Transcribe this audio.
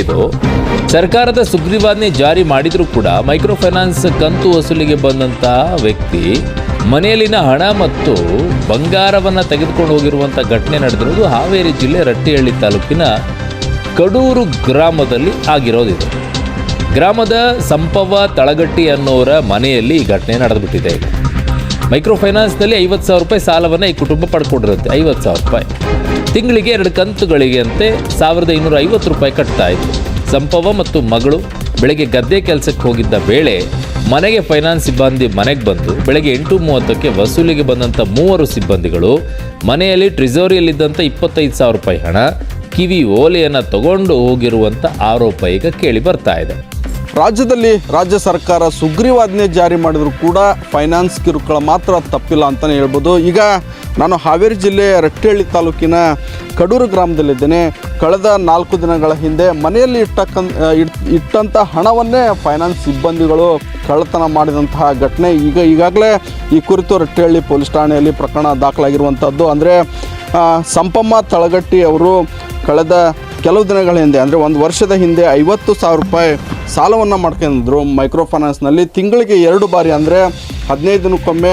ಇದು, ಸರ್ಕಾರದ ಸುಗ್ರೀವಾಜ್ಞೆ ಜಾರಿ ಮಾಡಿದರೂ ಕೂಡ ಮೈಕ್ರೋ ಫೈನಾನ್ಸ್ ಕಂತು ವಸೂಲಿಗೆ ಬಂದಂತಹ ವ್ಯಕ್ತಿ ಮನೆಯಲ್ಲಿನ ಹಣ ಮತ್ತು ಬಂಗಾರವನ್ನು ತೆಗೆದುಕೊಂಡು ಹೋಗಿರುವಂಥ ಘಟನೆ ನಡೆದಿರೋದು ಹಾವೇರಿ ಜಿಲ್ಲೆ ರಟ್ಟಿಹಳ್ಳಿ ತಾಲೂಕಿನ ಕಡೂರು ಗ್ರಾಮದಲ್ಲಿ ಆಗಿರೋದಿದೆ. ಗ್ರಾಮದ ಸಂಪವ ತಳಗಟ್ಟಿ ಅನ್ನೋರ ಮನೆಯಲ್ಲಿ ಈ ಘಟನೆ ನಡೆದುಬಿಟ್ಟಿದೆ. ಮೈಕ್ರೋ ಫೈನಾನ್ಸ್ನಲ್ಲಿ ಐವತ್ತು ಸಾವಿರ ರೂಪಾಯಿ ಸಾಲವನ್ನು ಈ ಕುಟುಂಬ ಪಡ್ಕೊಂಡಿರುತ್ತೆ, ಐವತ್ತು ಸಾವಿರ ರೂಪಾಯಿ. ತಿಂಗಳಿಗೆ ಎರಡು ಕಂತುಗಳಿಗೆ ಅಂತೆ ಸಾವಿರದ ಇನ್ನೂರ ಐವತ್ತು ರೂಪಾಯಿ ಕಟ್ತಾ ಇತ್ತು ಸಂಪವ ಮತ್ತು ಮಗಳು ಬೆಳಗ್ಗೆ ಗದ್ದೆ ಕೆಲಸಕ್ಕೆ ಹೋಗಿದ್ದ ವೇಳೆ ಮನೆಗೆ ಫೈನಾನ್ಸ್ ಸಿಬ್ಬಂದಿ ಮನೆಗೆ ಬಂದು ಬೆಳಗ್ಗೆ ಎಂಟು ಮೂವತ್ತಕ್ಕೆ ವಸೂಲಿಗೆ ಬಂದಂಥ ಮೂವರು ಸಿಬ್ಬಂದಿಗಳು ಮನೆಯಲ್ಲಿ ಟ್ರಿಸೋರಿಯಲ್ಲಿದ್ದಂಥ ಇಪ್ಪತ್ತೈದು ಸಾವಿರ ರೂಪಾಯಿ ಹಣ, ಕಿವಿ ಓಲೆಯನ್ನು ತಗೊಂಡು ಹೋಗಿರುವಂಥ ಆರೋಪ ಈಗ ಕೇಳಿ ಬರ್ತಾ ಇದೆ. ರಾಜ್ಯದಲ್ಲಿ ರಾಜ್ಯ ಸರ್ಕಾರ ಸುಗ್ರೀವಾಜ್ಞೆ ಜಾರಿ ಮಾಡಿದ್ರು ಕೂಡ ಫೈನಾನ್ಸ್ ಕಿರುಕುಳ ಮಾತ್ರ ತಪ್ಪಿಲ್ಲ ಅಂತಲೇ ಹೇಳ್ಬೋದು. ಈಗ ನಾನು ಹಾವೇರಿ ಜಿಲ್ಲೆಯ ರಟ್ಟಿಹಳ್ಳಿ ತಾಲೂಕಿನ ಕಡೂರು ಗ್ರಾಮದಲ್ಲಿದ್ದೇನೆ. ಕಳೆದ ನಾಲ್ಕು ದಿನಗಳ ಹಿಂದೆ ಮನೆಯಲ್ಲಿ ಇಟ್ಟಕ್ಕನ್ ಇಟ್- ಇಟ್ಟಂಥ ಹಣವನ್ನೇ ಫೈನಾನ್ಸ್ ಸಿಬ್ಬಂದಿಗಳು ಕಳ್ಳತನ ಮಾಡಿದಂತಹ ಘಟನೆ. ಈಗ ಈಗಾಗಲೇ ಈ ಕುರಿತು ರಟ್ಟಿಹಳ್ಳಿ ಪೊಲೀಸ್ ಠಾಣೆಯಲ್ಲಿ ಪ್ರಕರಣ ದಾಖಲಾಗಿರುವಂಥದ್ದು ಅಂದರೆ ಸಂಪಮ್ಮ ತಳಗಟ್ಟಿ ಅವರು ಕಳೆದ ಕೆಲವು ದಿನಗಳ ಹಿಂದೆ, ಅಂದರೆ ಒಂದು ವರ್ಷದ ಹಿಂದೆ ಐವತ್ತು ಸಾವಿರ ರೂಪಾಯಿ ಸಾಲವನ್ನು ಮಾಡ್ಕೊಂಡಿದ್ರು ಮೈಕ್ರೋ ಫೈನಾನ್ಸ್ನಲ್ಲಿ. ತಿಂಗಳಿಗೆ ಎರಡು ಬಾರಿ, ಅಂದರೆ ಹದಿನೈದು ದಿನಕ್ಕೊಮ್ಮೆ